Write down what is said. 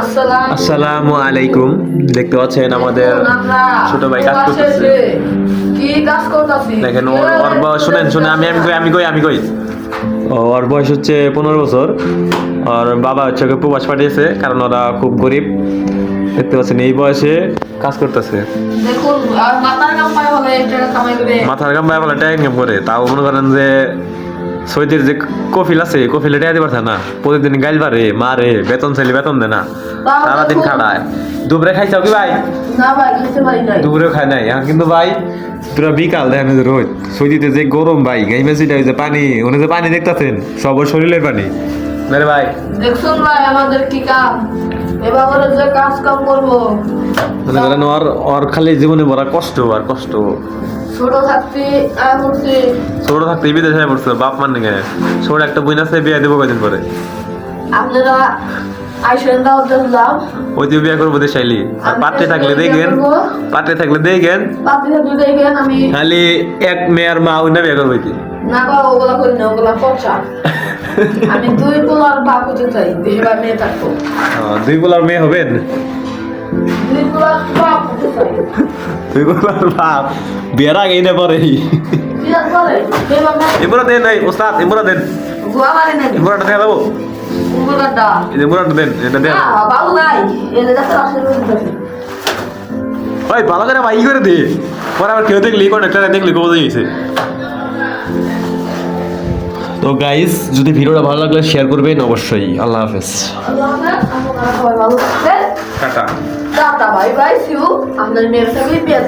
আসসালাম আলাইকুম। দেখতে পাচ্ছেন আমাদের ছোট ভাই কাজ করতেছে। কি কাজ করতেছি? দেখেন ওর ওর বয়স শুনেন শুনে আমি আমি কই আমি কই আমি কই? ওর বয়স হচ্ছে পনেরো বছর। আর বাবা হচ্ছে ওকে প্রবাস পাঠিয়েছে কারণ ওরা খুব গরিব। দেখতে পাচ্ছেন এই বয়সে কাজ করতেছে। মাথার কামাই হলে এই টাকা ইনকাম করে তাও মনে করেন যে সৌদির যে কফিল আছে কফিলে টেয়া দিবার না। প্রতিদিন গাইল বারে মারে বেতন চাইলে বেতন দে না। সারাদিন। খাড়ায়। দুপুরে খাইছাও কি ভাই? দুপুরেও খায় নাই কিন্তু ভাই পুরো বিকাল দেখেন যে রোদ। সৌদিতে যে গরম ভাই গাইমে যেটা ওই যে পানি উনি যে পানি দেখতেছেন সব শরীরের পানি। না রে ভাই। দেখুন ভাই আমাদের কি কাম? এবার যে কাজ কাম করব ওর খালি জীবনে বড় কষ্ট আর কষ্ট। ছোট থাকতে বিদেশে পড়ছে বাপ মান নিগে। ছোট একটা বইন আছে বিয়ে দেবো কয়দিন পরে? আপনারা ওই তুই বিয়ে করব আর পাত্রে থাকলে বিয়ে দেখেন পাত্রে থাকলে দেখেন। খালি এক মেয়ের মা ওই না বিয়ে করব কি না বা ওগুলা করি না ওগুলা পচা। আমি দুই পোলার বাপ হতে চাই দুই মেয়ে থাকব। দুই বলার মেয়ে হবেন? দুই বলার বাপ। বিয়ের আগেই না পরে। এমরা দেন, এই ওস্তাদ, এমরা দেন। এমরাটা দেখা দেবো এমরাটা দেন, এটা দেন ওই ভালো করে ভাই করে দে। পরে আবার কেউ দেখলি কন্ট্রাক্টর দেখলি কবে দিয়েছে তো গাইস যদি ভিডিওটা ভালো লাগলে শেয়ার করবেন অবশ্যই। আল্লাহ হাফেজ। Tata. Tata bye bye see you আপনার মেয়ের সঙ্গে দিয়ে